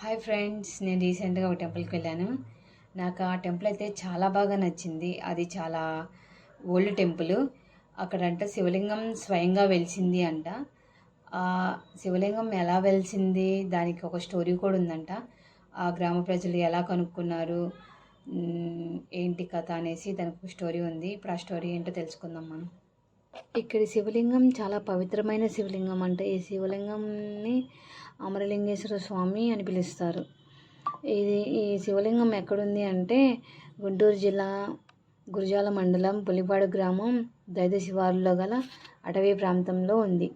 Hi friends నేను రీసెంట్గా ఒక టెంపుల్కి వెళ్ళాను. నాకు ఆ టెంపుల్ అయితే చాలా బాగా నచ్చింది. అది చాలా ఓల్డ్ టెంపుల్. అక్కడంట శివలింగం స్వయంగా వెలిసింది అంట. ఆ శివలింగం ఎలా వెలిసింది? దానికి ఒక స్టోరీ కూడా ఉందంట. ఆ గ్రామ ప్రజలు ఎలా కనుక్కున్నారు? ఏంటి కథ అనేసి దానికి ఒక స్టోరీ ఉంది. ఇప్పుడు ఆ స్టోరీ ఏంటో తెలుసుకుందాం మనం. ఇక్కడి శివలింగం చాలా పవిత్రమైన శివలింగం అంటే ఈ శివలింగంని అమరలింగేశ్వర స్వామి అని పిలుస్తారు. ఇది ఈ శివలింగం ఎక్కడుంది అంటే గుంటూరు జిల్లా గురజాల మండలం పులిపాడు గ్రామం దైద శివారులో గల అటవీ ప్రాంతంలో ఉంది.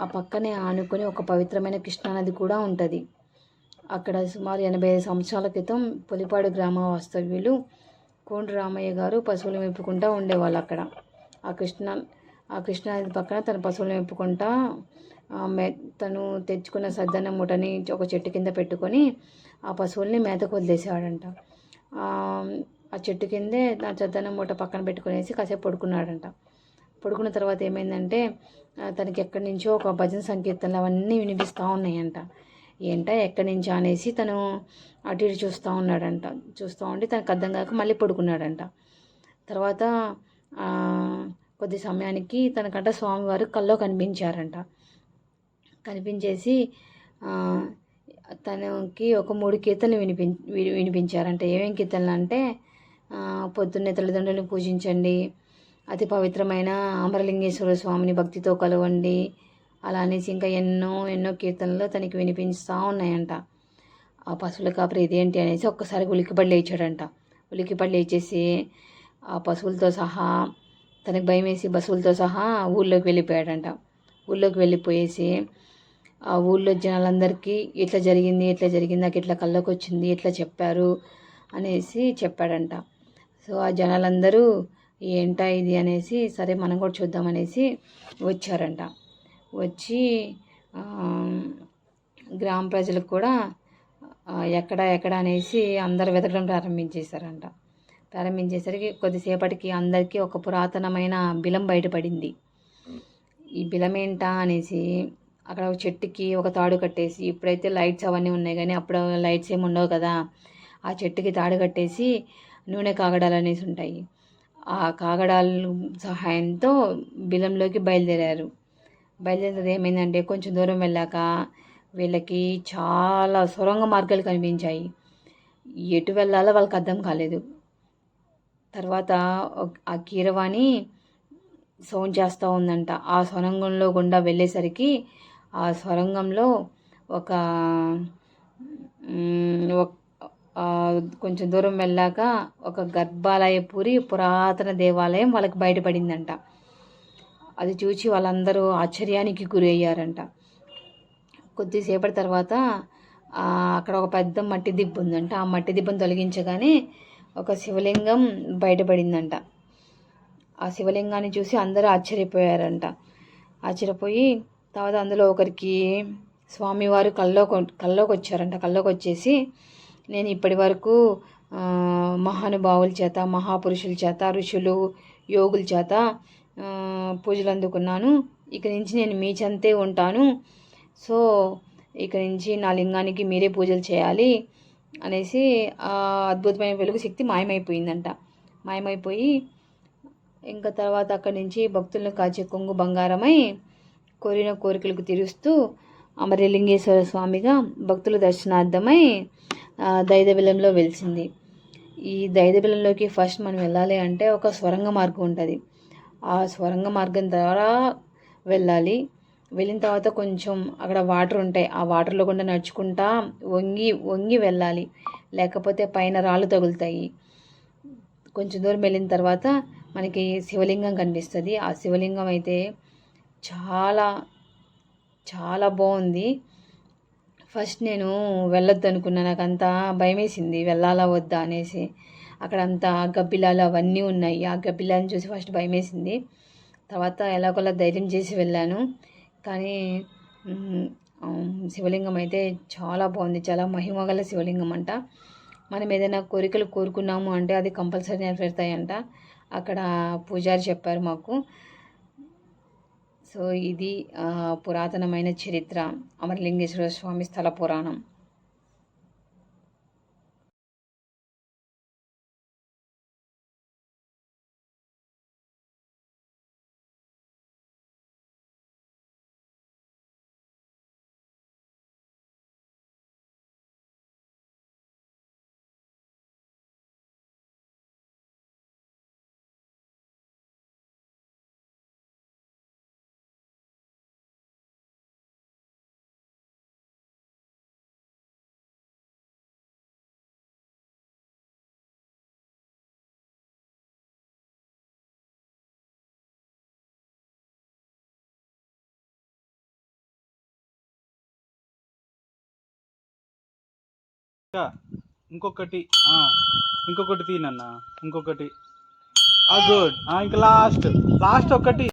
ఆ పక్కనే ఆనుకొని ఒక పవిత్రమైన కృష్ణానది కూడా ఉంటుంది. అక్కడ సుమారు ఎనభై ఐదు సంవత్సరాల క్రితం పులిపాడు గ్రామ వాస్తవ్యులు కోండు రామయ్య గారు పశువులు మెప్పుకుంటూ ఉండేవాళ్ళు అక్కడ. ఆ కృష్ణ ఆ కృష్ణానది పక్కన తన పశువులు మెప్పుకుంటా మే తను తెచ్చుకున్న సద్దన్న మూటని ఒక చెట్టు కింద పెట్టుకొని ఆ పశువుల్ని మేతకు వదిలేసేవాడంట. ఆ చెట్టు కిందే ఆ సద్దన్న మూట పక్కన పెట్టుకునేసి కాసేపు పడుకున్నాడంట. పడుకున్న తర్వాత ఏమైందంటే తనకి ఎక్కడి నుంచో ఒక భజన సంకీర్తనలు అవన్నీ వినిపిస్తూ ఉన్నాయంట. ఏంటా ఎక్కడి నుంచా అనేసి తను అటు ఇటు చూస్తూ ఉన్నాడంట. చూస్తూ ఉండి తనకు అర్థం కాక మళ్ళీ పడుకున్నాడంట. తర్వాత కొద్ది సమయానికి తనకంట స్వామివారు కల్లో కనిపించారంట. కనిపించేసి తనకి ఒక మూడు కీర్తనలు వినిపి వినిపించారంట. ఏమేం కీర్తనలు అంటే పొద్దున్నే తల్లిదండ్రులను పూజించండి అతి పవిత్రమైన అమరలింగేశ్వర స్వామిని భక్తితో కలవండి అలా అనేసి ఇంకా ఎన్నో ఎన్నో కీర్తనలు తనకి వినిపిస్తూ ఉన్నాయంట. ఆ పశువుల కాపరి ఇదేంటి అనేసి ఒక్కసారి ఉలికిపడి లేచాడంట. ఉలికిపడి లేచేసి ఆ పశువులతో సహా తనకి భయం వేసి పశువులతో సహా ఊళ్ళోకి వెళ్ళిపోయాడంట. ఊళ్ళోకి వెళ్ళిపోయేసి ఆ ఊళ్ళో జనాలందరికీ ఇట్లా జరిగింది ఇట్లా జరిగింది నాకు ఇట్లా కళ్ళకు వచ్చింది ఇట్లా చెప్పారు అనేసి చెప్పాడంట. సో ఆ జనాలందరూ ఏంటా ఇది అనేసి సరే మనం కూడా చూద్దామనేసి వచ్చారంట. వచ్చి గ్రామ ప్రజలకు కూడా ఎక్కడ ఎక్కడ అనేసి అందరు వెతకడం ప్రారంభించేశారంట. ప్రారంభించేసరికి కొద్దిసేపటికి అందరికీ ఒక పురాతనమైన బిలం బయటపడింది. ఈ బిలం ఏంటా అనేసి అక్కడ ఒక చెట్టుకి ఒక తాడు కట్టేసి ఇప్పుడైతే లైట్స్ అవన్నీ ఉన్నాయి కానీ అప్పుడు లైట్స్ ఏమి ఉండవు కదా ఆ చెట్టుకి తాడు కట్టేసి నూనె కాగడాలు అనేసి ఉంటాయి. ఆ కాగడాల సహాయంతో బిలంలోకి బయలుదేరారు. బయలుదేరినది ఏమైందంటే కొంచెం దూరం వెళ్ళాక వీళ్ళకి చాలా సొరంగ మార్గాలు కనిపించాయి. ఎటు వెళ్ళాలో వాళ్ళకి అర్థం కాలేదు. తర్వాత ఆ కీరవాణి సౌండ్ చేస్తూ ఉందంట. ఆ సొరంగంలో గుండా వెళ్ళేసరికి ఆ సొరంగంలో ఒక కొంచెం దూరం వెళ్ళాక ఒక గర్భాలయపురి పురాతన దేవాలయం వాళ్ళకి బయటపడిందంట. అది చూసి వాళ్ళందరూ ఆశ్చర్యానికి గురి అయ్యారంట కొద్దిసేపటి తర్వాత అక్కడ ఒక పెద్ద మట్టి దిబ్బ ఉందంట ఆ మట్టి దిబ్బను తొలగించగానే ఒక శివలింగం బయటపడిందంట. ఆ శివలింగాన్ని చూసి అందరూ ఆశ్చర్యపోయారంట. ఆశ్చర్యపోయి తర్వాత అందులో ఒకరికి స్వామివారు కల్లో కల్లోకి వచ్చారంట కల్లోకి వచ్చేసి నేను ఇప్పటి వరకు మహానుభావుల చేత మహాపురుషుల చేత ఋషులు యోగుల చేత పూజలు అందుకున్నాను. ఇక నుంచి నేను మీ చెంతే ఉంటాను. సో ఇక నుంచి నా లింగానికి మీరే పూజలు చేయాలి. అనేసి ఆ అద్భుతమైన వెలుగు శక్తి మాయమైపోయిందంట. మాయమైపోయి ఇంకా తర్వాత అక్కడి నుంచి భక్తులను కాచే కొంగు బంగారమై కోరిన కోరికలకు తీరుస్తూ అమరలింగేశ్వర స్వామిగా భక్తుల దర్శనార్థమై దైదబిలంలో వెలిసింది. ఈ దైదబిలంలోకి ఫస్ట్ మనం వెళ్ళాలి అంటే ఒక స్వరంగ మార్గం ఉంటుంది. ఆ స్వరంగ మార్గం ద్వారా వెళ్ళాలి. వెళ్ళిన తర్వాత కొంచెం అక్కడ వాటర్ ఉంటాయి. ఆ వాటర్లో కూడా నడుచుకుంటా వంగి వంగి వెళ్ళాలి. లేకపోతే పైన రాళ్ళు తగులుతాయి. కొంచెం దూరం వెళ్ళిన తర్వాత మనకి శివలింగం కనిపిస్తుంది. ఆ శివలింగం అయితే చాలా చాలా బాగుంది. ఫస్ట్ నేను వెళ్ళొద్దు అనుకున్నా. నాకు అంతా భయమేసింది. వెళ్ళాలా వద్దా అనేసి. అక్కడ అంతా గబ్బిలాలు అవన్నీ ఉన్నాయి. ఆ గబ్బిలాలను చూసి ఫస్ట్ భయమేసింది. తర్వాత ఎలాగోలా ధైర్యం చేసి వెళ్ళాను. కానీ శివలింగం అయితే చాలా బాగుంది. చాలా మహిమగల శివలింగం అంట. మనం ఏదైనా కోరికలు కోరుకున్నాము అంటే అది కంపల్సరీ నెరవేరుతాయంట. అక్కడ పూజారి చెప్పారు మాకు. సో ఇది పురాతనమైన చరిత్ర. అమరలింగేశ్వర స్వామి స్థల పురాణం. ఇంకొకటి ఆ, ఇంకొకటి తీనన్న ఇంకొకటి. గుడ్ ఇంకా లాస్ట్ లాస్ట్ ఒకటి.